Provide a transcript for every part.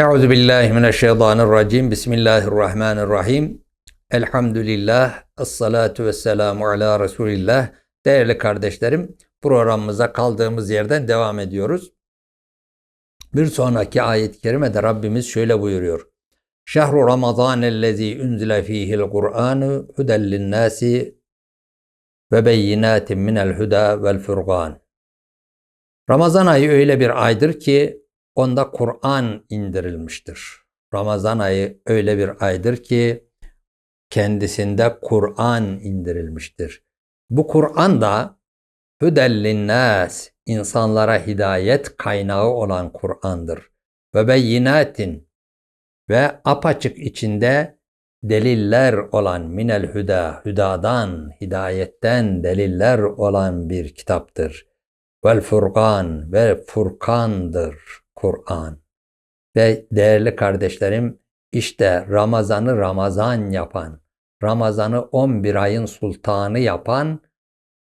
Euzu billahi mineşşeytanirracim. Bismillahirrahmanirrahim. Elhamdülillah. Essalatu vesselamu ala Resulillah. Değerli kardeşlerim, programımıza kaldığımız yerden devam ediyoruz. Bir sonraki ayet-i kerimede Rabbimiz şöyle buyuruyor. Şehru Ramazan ellezî unzile fîhil Kur'anu huden linnâsi ve beyinatin minel huda vel furgan. Ramazan ayı öyle bir aydır ki onda Kur'an indirilmiştir. Ramazan ayı öyle bir aydır ki kendisinde Kur'an indirilmiştir. Bu Kur'an da hüdellinnâs insanlara hidayet kaynağı olan Kur'an'dır. Ve beyinatin ve apaçık içinde deliller olan minel hüda, hüdadan, hidayetten deliller olan bir kitaptır. Vel furkan ve furkandır Kur'an. Ve değerli kardeşlerim işte Ramazan'ı Ramazan yapan, Ramazan'ı 11 ayın sultanı yapan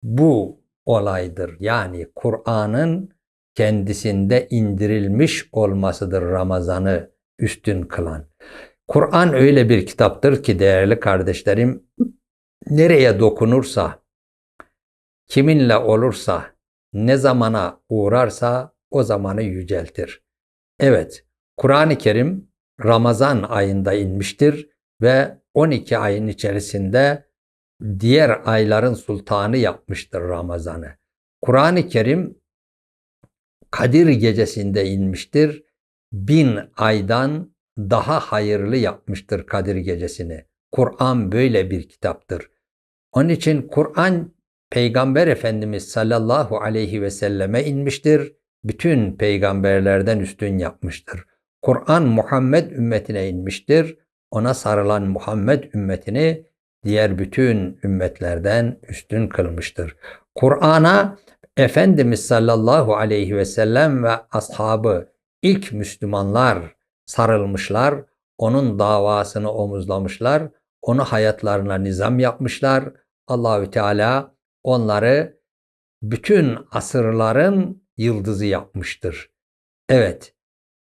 bu olaydır. Yani Kur'an'ın kendisinde indirilmiş olmasıdır Ramazan'ı üstün kılan. Kur'an öyle bir kitaptır ki değerli kardeşlerim nereye dokunursa, kiminle olursa, ne zamana uğrarsa o zamanı yüceltir. Evet, Kur'an-ı Kerim Ramazan ayında inmiştir ve 12 ayın içerisinde diğer ayların sultanı yapmıştır Ramazan'ı. Kur'an-ı Kerim Kadir gecesinde inmiştir. Bin aydan daha hayırlı yapmıştır Kadir gecesini. Kur'an böyle bir kitaptır. Onun için Kur'an Peygamber Efendimiz sallallahu aleyhi ve selleme inmiştir. Bütün peygamberlerden üstün yapmıştır. Kur'an Muhammed ümmetine inmiştir. Ona sarılan Muhammed ümmetini diğer bütün ümmetlerden üstün kılmıştır. Kur'an'a Efendimiz sallallahu aleyhi ve sellem ve ashabı ilk Müslümanlar sarılmışlar, onun davasını omuzlamışlar, onu hayatlarına nizam yapmışlar. Allahü Teala onları bütün asırların yıldızı yapmıştır. Evet,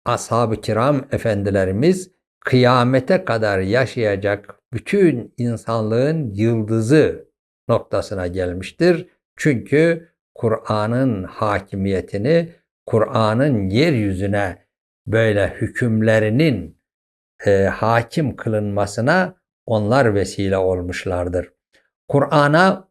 ashab-ı kiram efendilerimiz kıyamete kadar yaşayacak bütün insanlığın yıldızı noktasına gelmiştir. Çünkü Kur'an'ın hakimiyetini, Kur'an'ın yeryüzüne böyle hükümlerinin e, hakim kılınmasına onlar vesile olmuşlardır. Kur'an'a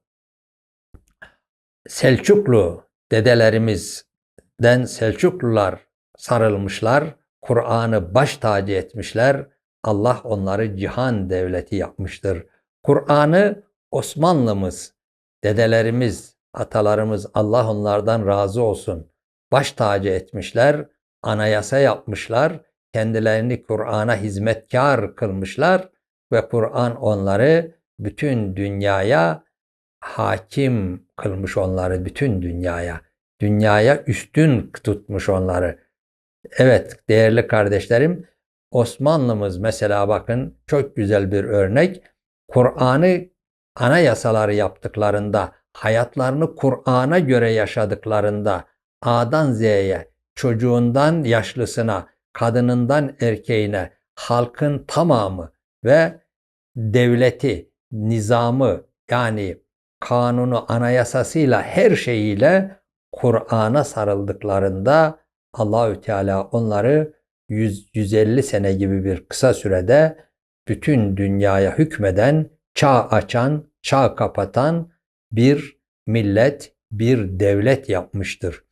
Selçuklu dedelerimizden Selçuklular sarılmışlar, Kur'an'ı baş tacı etmişler, Allah onları cihan devleti yapmıştır. Kur'an'ı Osmanlımız, dedelerimiz, atalarımız Allah onlardan razı olsun. Baş tacı etmişler, anayasa yapmışlar, kendilerini Kur'an'a hizmetkar kılmışlar ve Kur'an onları bütün dünyaya hakim kılmış onları bütün dünyaya. Dünyaya üstün tutmuş onları. Evet değerli kardeşlerim Osmanlımız mesela bakın çok güzel bir örnek. Kur'an'ı anayasaları yaptıklarında, hayatlarını Kur'an'a göre yaşadıklarında A'dan Z'ye, çocuğundan yaşlısına, kadınından erkeğine, halkın tamamı ve devleti, nizamı yani kanunu, anayasasıyla her şeyiyle Kur'an'a sarıldıklarında Allahü Teala onları 100 150 sene gibi bir kısa sürede bütün dünyaya hükmeden, çağ açan, çağ kapatan bir millet, bir devlet yapmıştır.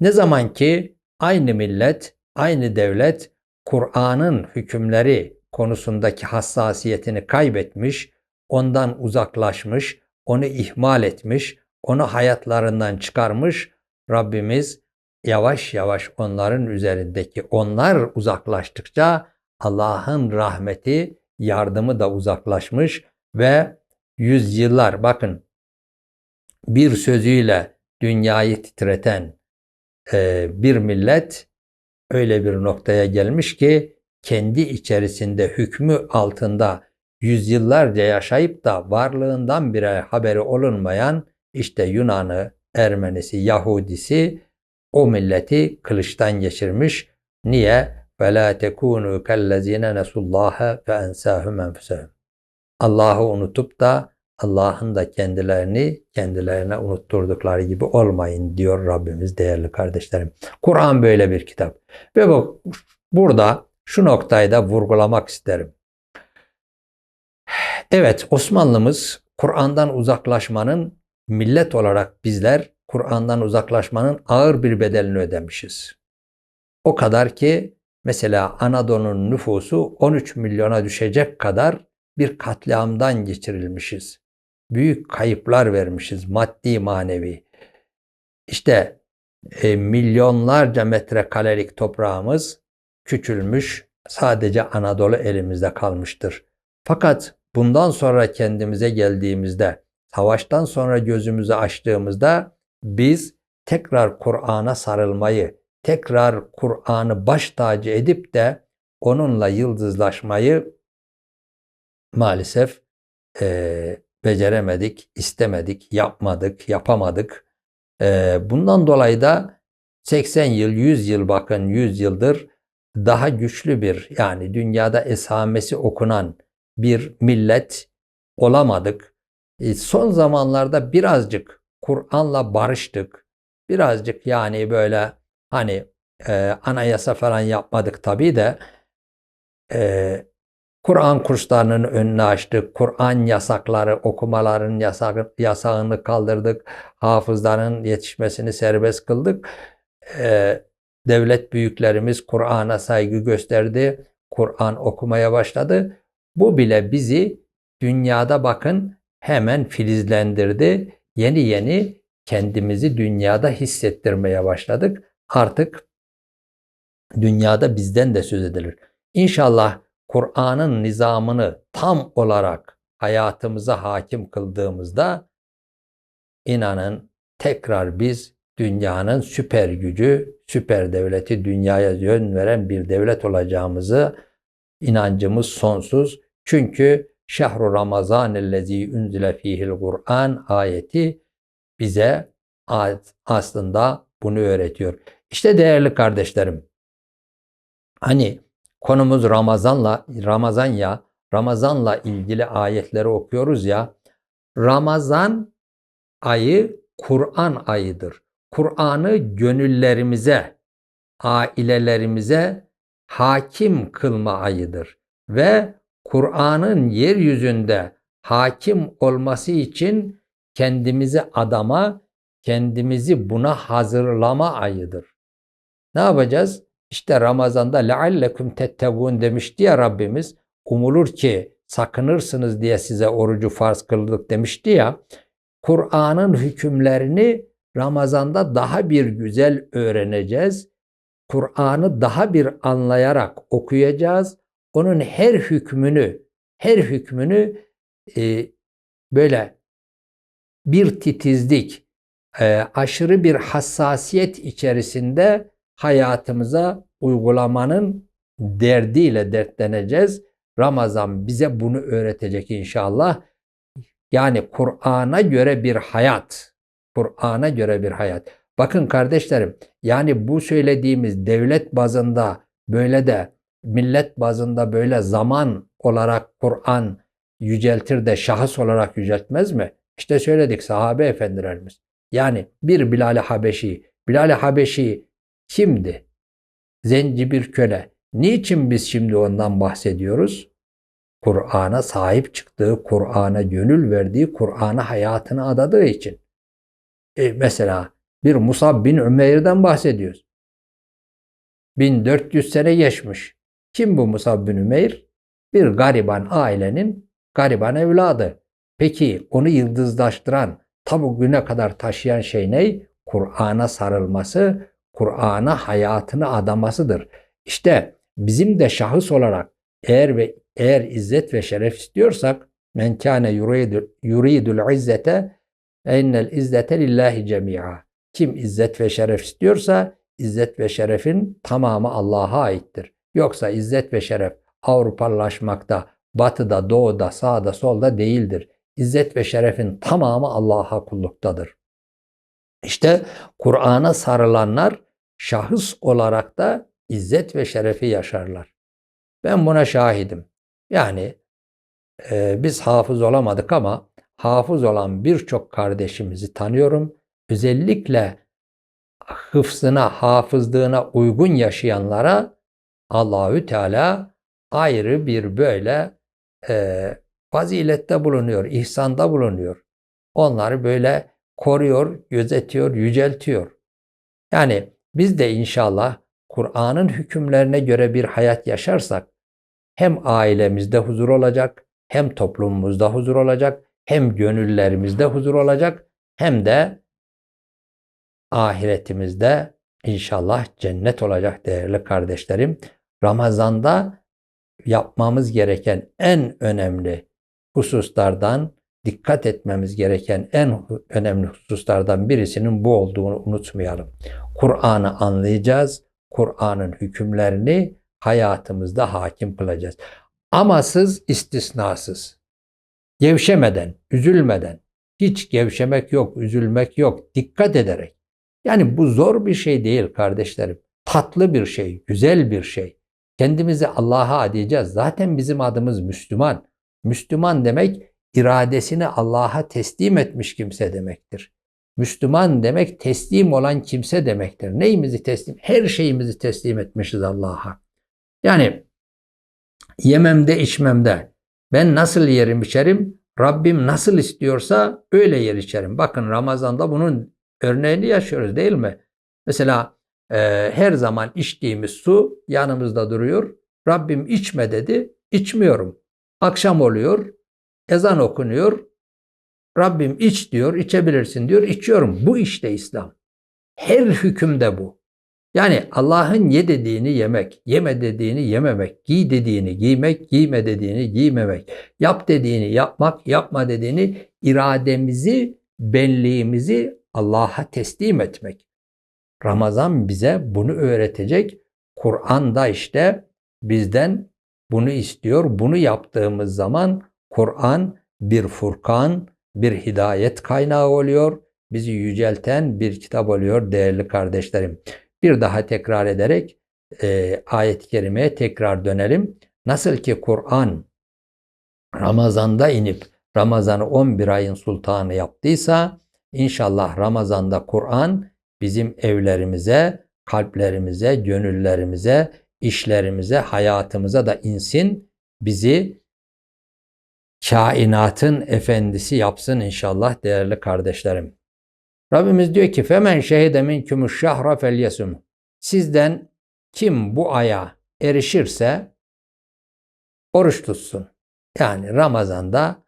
Ne zaman ki aynı millet, aynı devlet Kur'an'ın hükümleri konusundaki hassasiyetini kaybetmiş, ondan uzaklaşmış, onu ihmal etmiş, onu hayatlarından çıkarmış, Rabbimiz yavaş yavaş onların üzerindeki onlar uzaklaştıkça Allah'ın rahmeti, yardımı da uzaklaşmış ve yüzyıllar bakın bir sözüyle dünyayı titreten e, bir millet öyle bir noktaya gelmiş ki kendi içerisinde hükmü altında yüzyıllarca yaşayıp da varlığından bile haberi olunmayan işte Yunan'ı, Ermenisi, Yahudisi o milleti kılıçtan geçirmiş. Niye? وَلَا تَكُونُوا كَالَّذ۪ينَ نَسُوا اللّٰهَ فَاَنْسَاهُمْ اَنْفُسَهُمْ Allah'ı unutup da Allah'ın da kendilerini kendilerine unutturdukları gibi olmayın diyor Rabbimiz değerli kardeşlerim. Kur'an böyle bir kitap. Ve bu, burada şu noktayı da vurgulamak isterim. Evet Osmanlımız Kur'an'dan uzaklaşmanın millet olarak bizler Kur'an'dan uzaklaşmanın ağır bir bedelini ödemişiz. O kadar ki mesela Anadolu'nun nüfusu 13 milyona düşecek kadar bir katliamdan geçirilmişiz. Büyük kayıplar vermişiz maddi manevi. İşte e, milyonlarca metrekarelik toprağımız küçülmüş, sadece Anadolu elimizde kalmıştır. Fakat bundan sonra kendimize geldiğimizde, savaştan sonra gözümüzü açtığımızda biz tekrar Kur'an'a sarılmayı, tekrar Kur'an'ı baş tacı edip de onunla yıldızlaşmayı maalesef e, beceremedik, istemedik, yapmadık, yapamadık. E, bundan dolayı da 80 yıl, 100 yıl bakın 100 yıldır daha güçlü bir yani dünyada esamesi okunan bir millet olamadık. E, son zamanlarda birazcık Kur'an'la barıştık. Birazcık yani böyle hani e, anayasa falan yapmadık tabii de e, Kur'an kurslarının önünü açtık. Kur'an yasakları, okumaların yasak, yasağını kaldırdık. Hafızların yetişmesini serbest kıldık. Ee, devlet büyüklerimiz Kur'an'a saygı gösterdi. Kur'an okumaya başladı. Bu bile bizi dünyada bakın hemen filizlendirdi. Yeni yeni kendimizi dünyada hissettirmeye başladık. Artık dünyada bizden de söz edilir. İnşallah Kur'an'ın nizamını tam olarak hayatımıza hakim kıldığımızda inanın tekrar biz dünyanın süper gücü, süper devleti dünyaya yön veren bir devlet olacağımızı inancımız sonsuz. Çünkü şehru ramazan ellezî unzile fihil Kur'an ayeti bize aslında bunu öğretiyor. İşte değerli kardeşlerim, hani Konumuz Ramazan'la Ramazan ya Ramazan'la ilgili ayetleri okuyoruz ya. Ramazan ayı Kur'an ayıdır. Kur'an'ı gönüllerimize, ailelerimize hakim kılma ayıdır ve Kur'an'ın yeryüzünde hakim olması için kendimizi adama, kendimizi buna hazırlama ayıdır. Ne yapacağız? İşte Ramazan'da leallekum tettegûn demişti ya Rabbimiz. Umulur ki sakınırsınız diye size orucu farz kıldık demişti ya. Kur'an'ın hükümlerini Ramazan'da daha bir güzel öğreneceğiz. Kur'an'ı daha bir anlayarak okuyacağız. Onun her hükmünü, her hükmünü e, böyle bir titizlik, e, aşırı bir hassasiyet içerisinde hayatımıza uygulamanın derdiyle dertleneceğiz. Ramazan bize bunu öğretecek inşallah. Yani Kur'an'a göre bir hayat. Kur'an'a göre bir hayat. Bakın kardeşlerim, yani bu söylediğimiz devlet bazında böyle de millet bazında böyle zaman olarak Kur'an yüceltir de şahıs olarak yüceltmez mi? İşte söyledik sahabe efendilerimiz. Yani bir Bilal-i Habeşi, Bilal-i Habeşi kimdi? Zenci bir köle. Niçin biz şimdi ondan bahsediyoruz? Kur'an'a sahip çıktığı, Kur'an'a gönül verdiği, Kur'an'a hayatını adadığı için. E mesela bir Musab bin Ümeyr'den bahsediyoruz. 1400 sene geçmiş. Kim bu Musab bin Ümeyr? Bir gariban ailenin gariban evladı. Peki onu yıldızlaştıran, tabi güne kadar taşıyan şey ne? Kur'an'a sarılması, Kur'an'a hayatını adamasıdır. İşte bizim de şahıs olarak eğer ve eğer izzet ve şeref istiyorsak men kâne yuridul izzete ennel izzete lillahi cemi'a. Kim izzet ve şeref istiyorsa izzet ve şerefin tamamı Allah'a aittir. Yoksa izzet ve şeref Avrupalılaşmakta, batıda, doğuda, sağda, solda değildir. İzzet ve şerefin tamamı Allah'a kulluktadır. İşte Kur'an'a sarılanlar şahıs olarak da izzet ve şerefi yaşarlar. Ben buna şahidim. Yani e, biz hafız olamadık ama hafız olan birçok kardeşimizi tanıyorum. Özellikle hıfzına, hafızlığına uygun yaşayanlara Allahü Teala ayrı bir böyle e, fazilette bulunuyor, ihsanda bulunuyor. Onları böyle koruyor, gözetiyor, yüceltiyor. Yani biz de inşallah Kur'an'ın hükümlerine göre bir hayat yaşarsak hem ailemizde huzur olacak, hem toplumumuzda huzur olacak, hem gönüllerimizde huzur olacak, hem de ahiretimizde inşallah cennet olacak değerli kardeşlerim. Ramazanda yapmamız gereken en önemli hususlardan, dikkat etmemiz gereken en önemli hususlardan birisinin bu olduğunu unutmayalım. Kur'an'ı anlayacağız, Kur'an'ın hükümlerini hayatımızda hakim kılacağız. Amasız, istisnasız. Gevşemeden, üzülmeden, hiç gevşemek yok, üzülmek yok, dikkat ederek. Yani bu zor bir şey değil kardeşlerim. Tatlı bir şey, güzel bir şey. Kendimizi Allah'a adayacağız. Zaten bizim adımız Müslüman. Müslüman demek iradesini Allah'a teslim etmiş kimse demektir. Müslüman demek teslim olan kimse demektir. Neyimizi teslim? Her şeyimizi teslim etmişiz Allah'a. Yani yememde içmemde ben nasıl yerim içerim? Rabbim nasıl istiyorsa öyle yer içerim. Bakın Ramazan'da bunun örneğini yaşıyoruz değil mi? Mesela e, her zaman içtiğimiz su yanımızda duruyor. Rabbim içme dedi, içmiyorum. Akşam oluyor, ezan okunuyor. Rabbim iç diyor, içebilirsin diyor, içiyorum. Bu işte İslam. Her hükümde bu. Yani Allah'ın ye dediğini yemek, yeme dediğini yememek, giy dediğini giymek, giyme dediğini giymemek, yap dediğini yapmak, yapma dediğini irademizi, benliğimizi Allah'a teslim etmek. Ramazan bize bunu öğretecek. Kur'an'da işte bizden bunu istiyor. Bunu yaptığımız zaman Kur'an bir furkan, bir hidayet kaynağı oluyor. Bizi yücelten bir kitap oluyor değerli kardeşlerim. Bir daha tekrar ederek e, ayet-i kerimeye tekrar dönelim. Nasıl ki Kur'an Ramazan'da inip Ramazan'ı 11 ayın sultanı yaptıysa inşallah Ramazan'da Kur'an bizim evlerimize, kalplerimize, gönüllerimize, işlerimize, hayatımıza da insin. Bizi kainatın efendisi yapsın inşallah değerli kardeşlerim. Rabbimiz diyor ki femen şehide minkumuş şahra felyesum. Sizden kim bu aya erişirse oruç tutsun. Yani Ramazan'da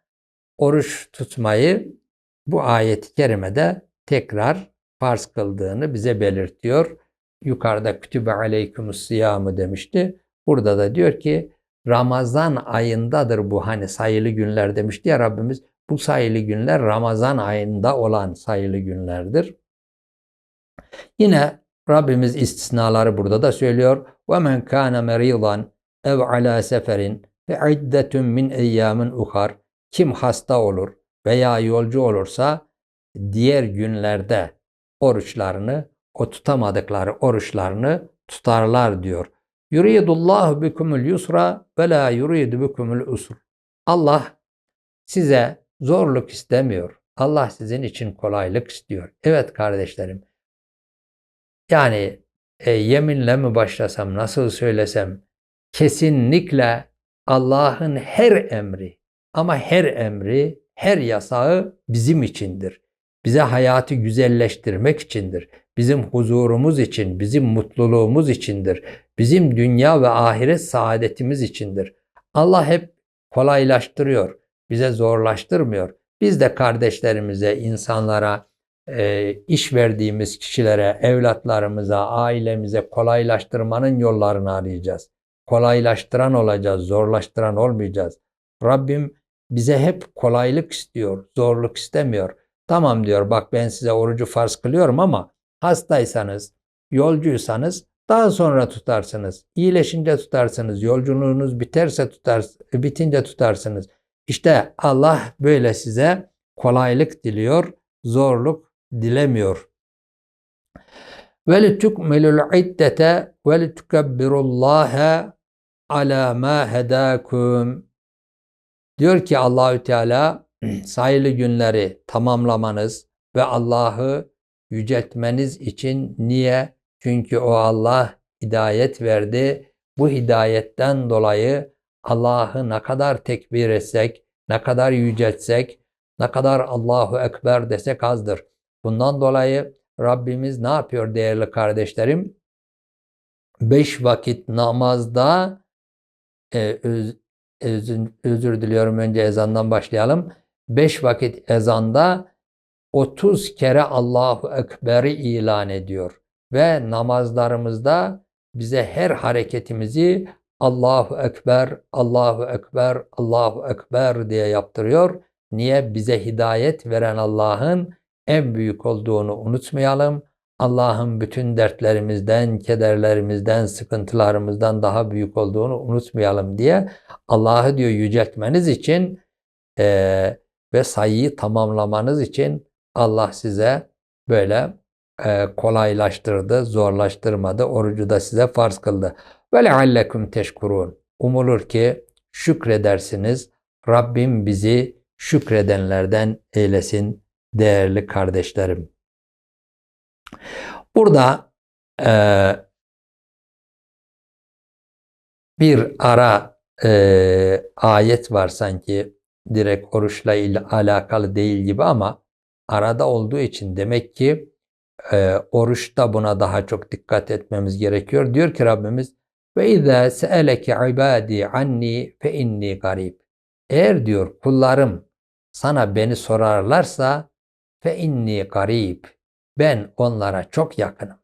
oruç tutmayı bu ayet-i kerimede tekrar farz kıldığını bize belirtiyor. Yukarıda kütübe aleykümüs siyamı demişti. Burada da diyor ki Ramazan ayındadır bu hani sayılı günler demişti ya Rabbimiz. Bu sayılı günler Ramazan ayında olan sayılı günlerdir. Yine Rabbimiz istisnaları burada da söylüyor. وَمَنْ كَانَ مَرِيضًا ev ala seferin ve iddetun min eyyamin uhar. Kim hasta olur veya yolcu olursa diğer günlerde oruçlarını, o tutamadıkları oruçlarını tutarlar diyor. Yuridullahu bikumul yusra ve la yuridu bikumul usr. Allah size zorluk istemiyor. Allah sizin için kolaylık istiyor. Evet kardeşlerim. Yani e, yeminle mi başlasam, nasıl söylesem kesinlikle Allah'ın her emri ama her emri, her yasağı bizim içindir. Bize hayatı güzelleştirmek içindir. Bizim huzurumuz için, bizim mutluluğumuz içindir. Bizim dünya ve ahiret saadetimiz içindir. Allah hep kolaylaştırıyor bize zorlaştırmıyor. Biz de kardeşlerimize, insanlara, e, iş verdiğimiz kişilere, evlatlarımıza, ailemize kolaylaştırmanın yollarını arayacağız. Kolaylaştıran olacağız, zorlaştıran olmayacağız. Rabbim bize hep kolaylık istiyor, zorluk istemiyor. Tamam diyor bak ben size orucu farz kılıyorum ama hastaysanız, yolcuysanız daha sonra tutarsınız. İyileşince tutarsınız. Yolculuğunuz biterse tutar, bitince tutarsınız. İşte Allah böyle size kolaylık diliyor, zorluk dilemiyor. Litukmilul iddete ve litukebbirullaha ala ma hedakum. Diyor ki Allahü Teala sayılı günleri tamamlamanız ve Allah'ı yüceltmeniz için niye? Çünkü o Allah hidayet verdi. Bu hidayetten dolayı Allah'ı ne kadar tekbir etsek, ne kadar yüceltsek, ne kadar Allahu Ekber desek azdır. Bundan dolayı Rabbimiz ne yapıyor değerli kardeşlerim? Beş vakit namazda e, öz, özür, özür diliyorum önce ezandan başlayalım. Beş vakit ezanda 30 kere Allahu Ekber'i ilan ediyor. Ve namazlarımızda bize her hareketimizi Allahu Ekber, Allahu Ekber, Allahu Ekber diye yaptırıyor. Niye? Bize hidayet veren Allah'ın en büyük olduğunu unutmayalım. Allah'ın bütün dertlerimizden, kederlerimizden, sıkıntılarımızdan daha büyük olduğunu unutmayalım diye Allah'ı diyor yüceltmeniz için e, ve sayıyı tamamlamanız için Allah size böyle e, kolaylaştırdı, zorlaştırmadı. Orucu da size farz kıldı. Ve leallekum teşkurun. Umulur ki şükredersiniz. Rabbim bizi şükredenlerden eylesin değerli kardeşlerim. Burada e, bir ara e, ayet var sanki direkt oruçla ile alakalı değil gibi ama arada olduğu için demek ki e, oruçta buna daha çok dikkat etmemiz gerekiyor. Diyor ki Rabbimiz ve izâ se'eleke ibâdî anni fe inni garib. Eğer diyor kullarım sana beni sorarlarsa fe inni garib. Ben onlara çok yakınım.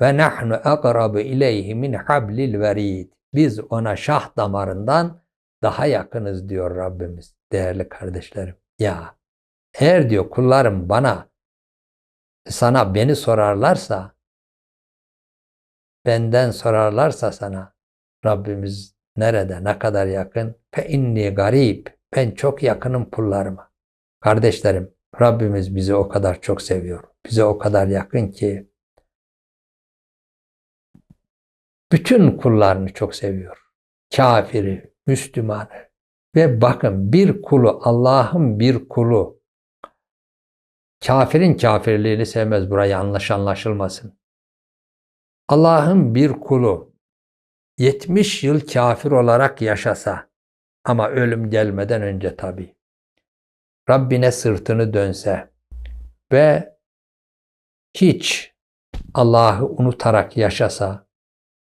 Ve nahnu akrabu ileyhi min hablil verid. Biz ona şah damarından daha yakınız diyor Rabbimiz değerli kardeşlerim. Ya eğer diyor kullarım bana sana beni sorarlarsa benden sorarlarsa sana Rabbimiz nerede ne kadar yakın fe inni garib ben çok yakınım kullarıma. Kardeşlerim Rabbimiz bizi o kadar çok seviyor. Bize o kadar yakın ki bütün kullarını çok seviyor. Kafiri, Müslümanı. Ve bakın bir kulu, Allah'ın bir kulu kafirin kafirliğini sevmez. Buraya yanlış anlaşılmasın. Allah'ın bir kulu 70 yıl kafir olarak yaşasa ama ölüm gelmeden önce tabi. Rabbine sırtını dönse ve hiç Allah'ı unutarak yaşasa,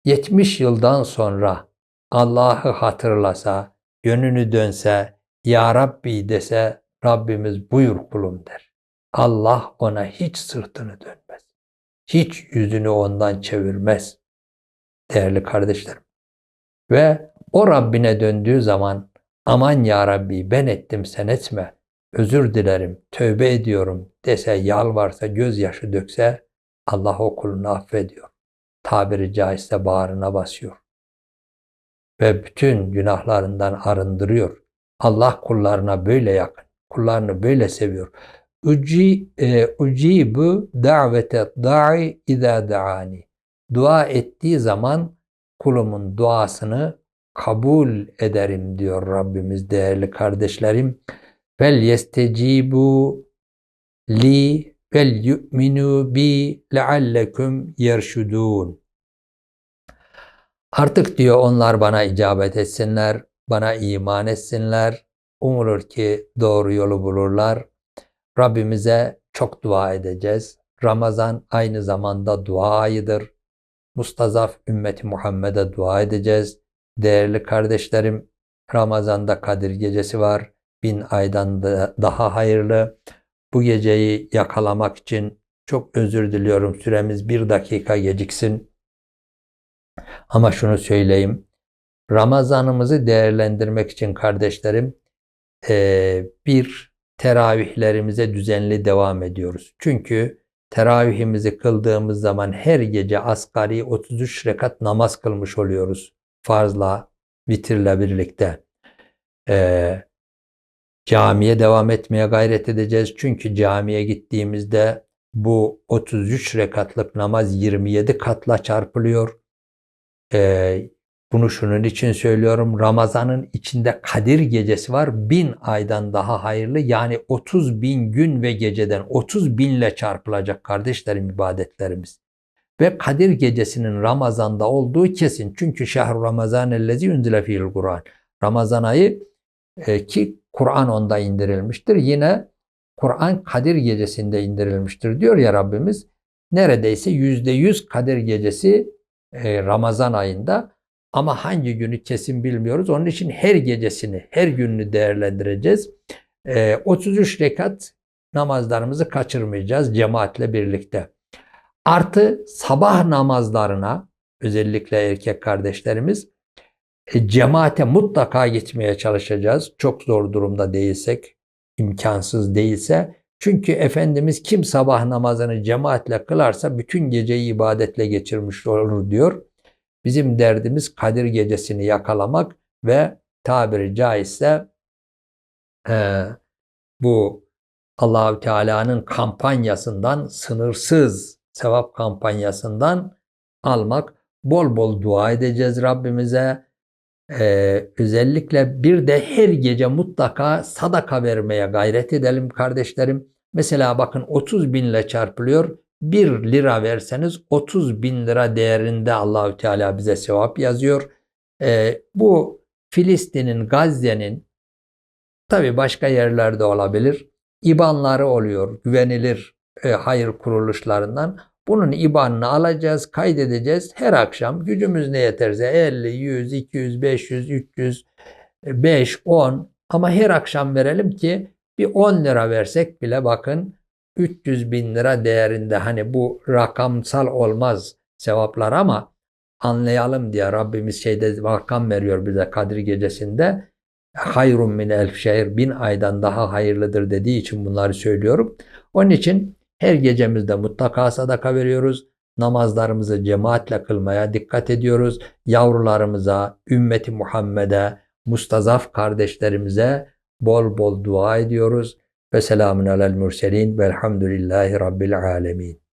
70 yıldan sonra Allah'ı hatırlasa, yönünü dönse, Ya Rabbi dese, Rabbimiz buyur kulum der. Allah ona hiç sırtını dönmez. Hiç yüzünü ondan çevirmez. Değerli kardeşlerim. Ve o Rabbine döndüğü zaman aman ya Rabbi ben ettim sen etme. Özür dilerim, tövbe ediyorum dese, yalvarsa, gözyaşı dökse Allah o kulunu affediyor. Tabiri caizse bağrına basıyor. Ve bütün günahlarından arındırıyor. Allah kullarına böyle yakın. Kullarını böyle seviyor. Uci, e, ucibu davete da'i idâ da'ani. Dua ettiği zaman kulumun duasını kabul ederim diyor Rabbimiz değerli kardeşlerim. Fel yestecibu li vel yu'minu bi leallekum yerşudun. Artık diyor onlar bana icabet etsinler, bana iman etsinler. Umulur ki doğru yolu bulurlar. Rabbimize çok dua edeceğiz. Ramazan aynı zamanda dua ayıdır. Mustazaf ümmeti Muhammed'e dua edeceğiz. Değerli kardeşlerim, Ramazan'da Kadir gecesi var. Bin aydan da daha hayırlı. Bu geceyi yakalamak için çok özür diliyorum. Süremiz bir dakika geciksin. Ama şunu söyleyeyim. Ramazanımızı değerlendirmek için kardeşlerim bir teravihlerimize düzenli devam ediyoruz. Çünkü teravihimizi kıldığımız zaman her gece asgari 33 rekat namaz kılmış oluyoruz. Farzla, vitirle birlikte. Ee, camiye devam etmeye gayret edeceğiz. Çünkü camiye gittiğimizde bu 33 rekatlık namaz 27 katla çarpılıyor. Ee, bunu şunun için söylüyorum. Ramazanın içinde Kadir gecesi var. Bin aydan daha hayırlı. Yani 30 bin gün ve geceden 30 binle çarpılacak kardeşlerim ibadetlerimiz. Ve Kadir gecesinin Ramazan'da olduğu kesin. Çünkü şehr Ramazan ellezi unzile fiil Kur'an. Ramazan ayı e, ki Kur'an onda indirilmiştir. Yine Kur'an Kadir gecesinde indirilmiştir diyor ya Rabbimiz. Neredeyse yüzde yüz Kadir gecesi e, Ramazan ayında ama hangi günü kesin bilmiyoruz. Onun için her gecesini, her gününü değerlendireceğiz. E, 33 rekat namazlarımızı kaçırmayacağız cemaatle birlikte. Artı sabah namazlarına özellikle erkek kardeşlerimiz e, cemaate mutlaka gitmeye çalışacağız. Çok zor durumda değilsek, imkansız değilse. Çünkü Efendimiz kim sabah namazını cemaatle kılarsa bütün geceyi ibadetle geçirmiş olur diyor. Bizim derdimiz Kadir gecesini yakalamak ve tabiri caizse e, bu Allahü Teala'nın kampanyasından sınırsız sevap kampanyasından almak. Bol bol dua edeceğiz Rabbimize. Ee, özellikle bir de her gece mutlaka sadaka vermeye gayret edelim kardeşlerim. Mesela bakın 30 binle çarpılıyor. 1 lira verseniz 30 bin lira değerinde Allahü Teala bize sevap yazıyor. Ee, bu Filistin'in, Gazze'nin tabi başka yerlerde olabilir. İbanları oluyor, güvenilir e, hayır kuruluşlarından. Bunun IBAN'ını alacağız, kaydedeceğiz. Her akşam gücümüz ne yeterse 50, 100, 200, 500, 300, 5, 10 ama her akşam verelim ki bir 10 lira versek bile bakın 300 bin lira değerinde hani bu rakamsal olmaz sevaplar ama anlayalım diye Rabbimiz şeyde rakam veriyor bize Kadir gecesinde. Hayrun min elf şehir bin aydan daha hayırlıdır dediği için bunları söylüyorum. Onun için her gecemizde mutlaka sadaka veriyoruz. Namazlarımızı cemaatle kılmaya dikkat ediyoruz. Yavrularımıza, ümmeti Muhammed'e, mustazaf kardeşlerimize bol bol dua ediyoruz. Ve selamun alel mürselin velhamdülillahi rabbil alemin.